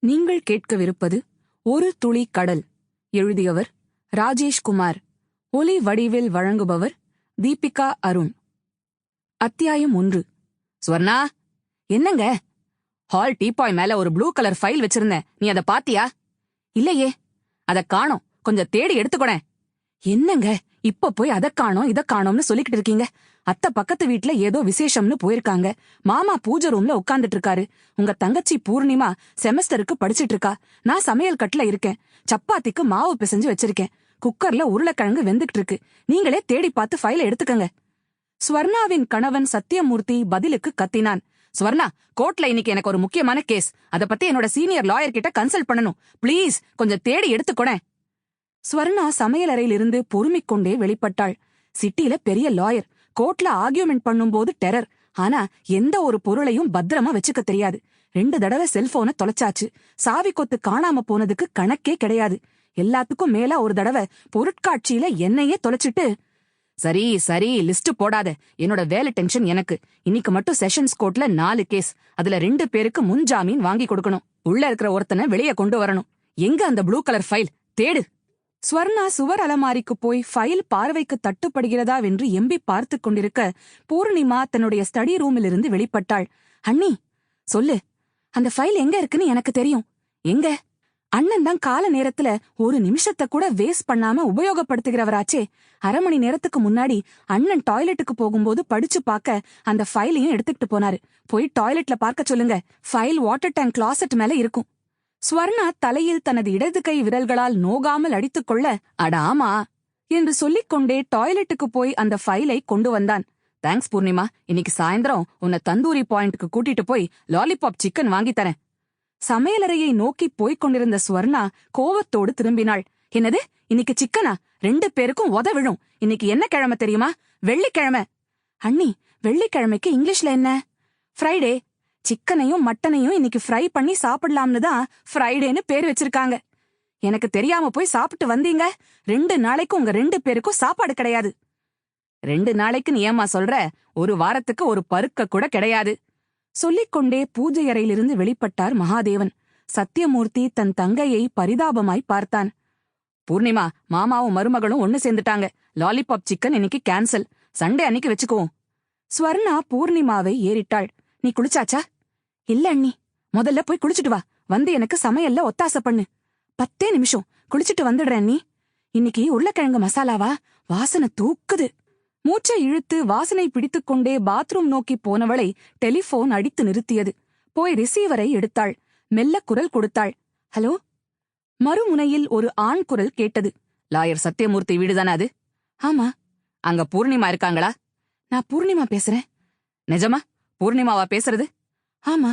நீங்கள் கேட்கவிருப்பது ஒரு துளி கடல். எழுதியவர் ராஜேஷ் குமார். ஒலி வடிவில் வழங்குபவர் தீபிகா அருண். அத்தியாயம் ஒன்று. ஸ்வர்ணா என்னங்க? ஹால் டீபாய் மேல ஒரு ப்ளூ கலர் ஃபைல் வச்சிருந்தேன். நீ அத பாத்தியா? இல்லையே. அதை காணோம். கொஞ்சம் தேடி எடுத்துக்கொடேன் என்னங்க? இப்ப போய் அத காணோம் இத காணோம்னு சொல்லிக்கிட்டு இருக்கீங்க. அத்தை பக்கத்து வீட்ல ஏதோ விசேஷம்னு போயிருக்காங்க. மாமா பூஜை ரூம்ல உட்கார்ந்துட்டு இருக்காரு. உங்க தங்கச்சி பூர்ணிமா செமஸ்டருக்கு படிச்சிட்டு இருக்கா. நான் சமையல் கட்டுல இருக்கேன். சப்பாத்திக்கு மாவு பிசைஞ்சு வச்சிருக்கேன். குக்கர்ல உருளைக்கிழங்கு வெந்துகிட்டு இருக்கு. நீங்களே தேடி பார்த்து ஃபைல எடுத்துக்கங்க. ஸ்வர்ணாவின் கணவன் சத்தியமூர்த்தி பதிலுக்கு கத்தினான். ஸ்வர்ணா கோர்ட்ல இன்னைக்கு எனக்கு ஒரு முக்கியமான கேஸ். அத பத்தி என்னோட சீனியர் லாயர் கிட்ட கன்சல்ட் பண்ணணும். ப்ளீஸ் கொஞ்சம் தேடி எடுத்துக்கொடேன் ஸ்வர்ணா சமையலறையிலிருந்து பொறுமிக் கொண்டே வெளிப்பட்டாள். சிட்டில பெரிய லாயர் கோர்ட்ல ஆர்கியூமெண்ட் பண்ணும்போது டெரர் ஆனா எந்த ஒரு பொருளையும் பத்திரமா வச்சுக்க தெரியாது. ரெண்டு தடவை செல்போனை தொலைச்சாச்சு. சாவி கொத்து காணாம போனதுக்கு கணக்கே கிடையாது. எல்லாத்துக்கும் மேல ஒரு தடவை பொருட்காட்சியில என்னையே தொலைச்சிட்டு சரி சரி லிஸ்ட் போடாத. என்னோட வேலை டென்ஷன் எனக்கு. இன்னைக்கு மட்டும் செஷன்ஸ் கோர்ட்ல நாலு கேஸ் அதுல ரெண்டு பேருக்கு முன் ஜாமீன் வாங்கி கொடுக்கணும். உள்ள இருக்கிற ஒருத்தனை வெளியே கொண்டு வரணும். எங்க அந்த ப்ளூ கலர் ஃபைல் தேடு. ஸ்வர்ணா சுவர் அலமாரிக்கு போய் ஃபைல் பார்வைக்கு தட்டுப்படுகிறதாவென்று எம்பி பார்த்து கொண்டிருக்க பூர்ணிமா தன்னுடைய ஸ்டடி ரூமிலிருந்து வெளிப்பட்டாள். அண்ணி சொல்லு அந்த ஃபைல் எங்க இருக்குன்னு எனக்கு தெரியும். எங்க? அண்ணன் தான் கால நேரத்துல ஒரு நிமிஷத்தை கூட வேஸ்ட் பண்ணாம உபயோகப்படுத்துகிறவராச்சே. அரை மணி நேரத்துக்கு முன்னாடி அண்ணன் டாய்லெட்டுக்கு போகும்போது படிச்சு பார்க்க அந்த ஃபைலையும் எடுத்துக்கிட்டு போனாரு. போய் டாய்லெட்ல பார்க்க சொல்லுங்க. ஃபைல் வாட்டர் டேங்க் கிளாசெட் மேல இருக்கும். ஸ்வர்ணா தலையில் தனது இடது கை விரல்களால் நோகாமல் அடித்துக்கொள்ள அடாமா என்று சொல்லிக் கொண்டே டாய்லெட்டுக்கு போய் அந்த ஃபைலை கொண்டு வந்தான். தேங்க்ஸ் பூர்ணிமா இன்னைக்கு சாயந்தரம் உன்னை தந்தூரி பாயிண்ட்க்கு கூட்டிட்டு போய் லாலிபாப் சிக்கன் வாங்கி தரேன். சமையலறையை நோக்கி போய்க் கொண்டிருந்த ஸ்வர்ணா கோவத்தோடு திரும்பினாள். என்னது? இன்னைக்கு சிக்கனா? ரெண்டு பேருக்கும் உத விழும். இன்னைக்கு என்ன கிழமை தெரியுமா? வெள்ளிக்கிழமை. அண்ணி வெள்ளிக்கிழமைக்கு இங்கிலீஷ்ல என்ன? ஃப்ரைடே சிக்கனையும் மட்டனையும் இன்னைக்கு ஃப்ரை பண்ணி சாப்பிடலாம்னு தான் ஃப்ரைடேன்னு பேர் வச்சிருக்காங்க. எனக்கு தெரியாம போய் சாப்பிட்டு வந்தீங்க. ரெண்டு நாளைக்கு உங்க ரெண்டு பேருக்கும் சாப்பாடு கிடையாது. ரெண்டு நாளைக்கு நீ ஏமா சொல்ற? ஒரு வாரத்துக்கு ஒரு பருக்க கூட கிடையாது. சொல்லிக்கொண்டே பூஜை அறையிலிருந்து வெளிப்பட்டார் மகாதேவன். சத்தியமூர்த்தி தன் தங்கையை பரிதாபமாய் பார்த்தான். பூர்ணிமா மாமாவும் மருமகளும் ஒன்னு சேர்ந்துட்டாங்க. லாலிபாப் சிக்கன் இன்னைக்கு கேன்சல் சண்டே அன்னைக்கு வச்சுக்குவோம். ஸ்வர்ணா பூர்ணிமாவை ஏறிட்டாள். நீ குளிச்சாச்சா? இல்ல அண்ணி முதல்ல போய் குளிச்சுட்டு வா. வந்து எனக்கு சமையல்ல ஒத்தாசை பண்ணு. பத்தே நிமிஷம். குளிச்சுட்டு வந்துடுறேன் நீ இன்னைக்கு உருளைக்கிழங்கு மசாலாவா? வாசனை தூக்குது. மூச்சை இழுத்து வாசனை பிடித்துக்கொண்டே பாத்ரூம் நோக்கி போனவளை டெலிபோன் அடித்து நிறுத்தியது. போய் ரிசீவரை எடுத்தாள். மெல்ல குரல் கொடுத்தாள். ஹலோ? மறுமுனையில் ஒரு ஆண் குரல் கேட்டது. லாயர் சத்யமூர்த்தி வீடுதானே அது? ஆமா. அங்க பூர்ணிமா இருக்காங்களா? நான் பூர்ணிமா பேசுறேன். நிஜமா? பூர்ணிமாவா பேசுறது? ஆமா.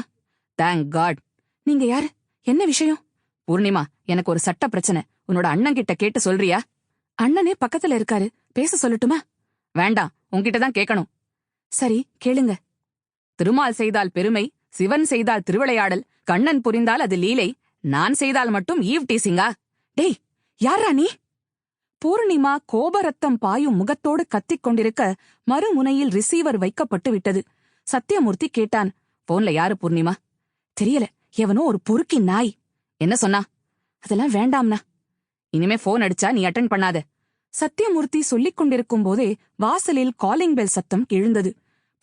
தேங்க் காட் நீங்க யாரு? என்ன விஷயம்? பூர்ணிமா எனக்கு ஒரு சட்ட பிரச்சனை. உன்னோட அண்ணன் கிட்ட கேட்டு சொல்றியா? அண்ணனே பக்கத்துல இருக்காரு. பேச சொல்லட்டுமா? வேண்டாம். உன்கிட்ட தான் கேட்கணும் சரி கேளுங்க. திருமால் செய்தால் பெருமை சிவன் செய்தால் திருவிளையாடல் கண்ணன் புரிந்தால் அது லீலை நான் செய்தால் மட்டும் ஈவ் டீசிங்கா? டேய் யாரா நீ? பூர்ணிமா கோபரத்தம் பாயும் முகத்தோடு கத்திக் கொண்டிருக்க மறுமுனையில் ரிசீவர் வைக்கப்பட்டு விட்டது. சத்யமூர்த்தி கேட்டான். போன்ல யாரு பூர்ணிமா? தெரியல. எவனோ ஒரு பொறுக்கி நாய். என்ன சொன்னா? அதெல்லாம் வேண்டாம்னா. இனிமே போன் அடிச்சா நீ அட்டன் பண்ணாத. சத்யமூர்த்தி சொல்லிக் கொண்டிருக்கும் போதே வாசலில் காலிங் பெல் சத்தம் எழுந்தது.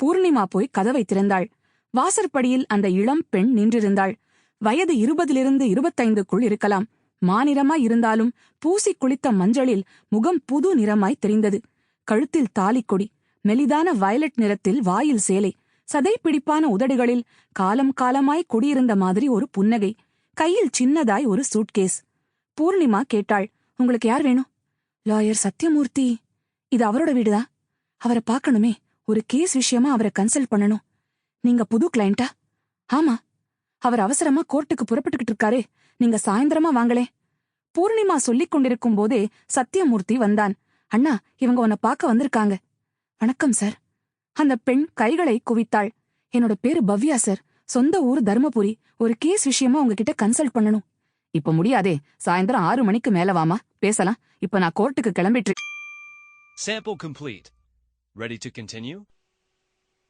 பூர்ணிமா போய் கதவை திறந்தாள். வாசற்படியில் அந்த இளம் பெண் நின்றிருந்தாள். வயது இருபதிலிருந்து இருபத்தைந்துக்குள் இருக்கலாம். மாநிறமாய் இருந்தாலும் பூசி குளித்த மஞ்சளில் முகம் புது நிறமாய் தெரிந்தது. கழுத்தில் தாலிக்கொடி மெலிதான வயலட் நிறத்தில் வாயில் சேலை சதை பிடிப்பான உதடுகளில் காலம் காலமாய் குடியிருந்த மாதிரி ஒரு புன்னகை. கையில் சின்னதாய் ஒரு சூட்கேஸ். பூர்ணிமா கேட்டாள் உங்களுக்கு யார் வேணும்? லாயர் சத்யமூர்த்தி இது அவரோட வீடுதான் அவரை பார்க்கணுமே. ஒரு கேஸ் விஷயமா அவரை கன்சல்ட் பண்ணணும். நீங்க புது கிளையண்டா? ஆமா. அவர் அவசரமா கோர்ட்டுக்கு புறப்பட்டுக்கிட்டு இருக்காரு. நீங்க சாயந்தரமா வாங்களே. பூர்ணிமா சொல்லிக் கொண்டிருக்கும் போதே சத்யமூர்த்தி வந்தான். அண்ணா இவங்க உன்னை பார்க்க வந்திருக்காங்க. வணக்கம் சார். அந்த பெண் கைகளை குவித்தாள். என்னோட பேரு பவ்யா சார். சொந்த ஊர் தர்மபுரி. ஒரு கேஸ் விஷயமா உங்ககிட்ட கன்சல்ட் பண்ணணும். இப்ப முடியாதே. சாயந்தரம் ஆறு மணிக்கு மேல வாமா பேசலாம். இப்ப நான் கோர்ட்டுக்கு கிளம்பிட்டு Sample complete. Ready to continue?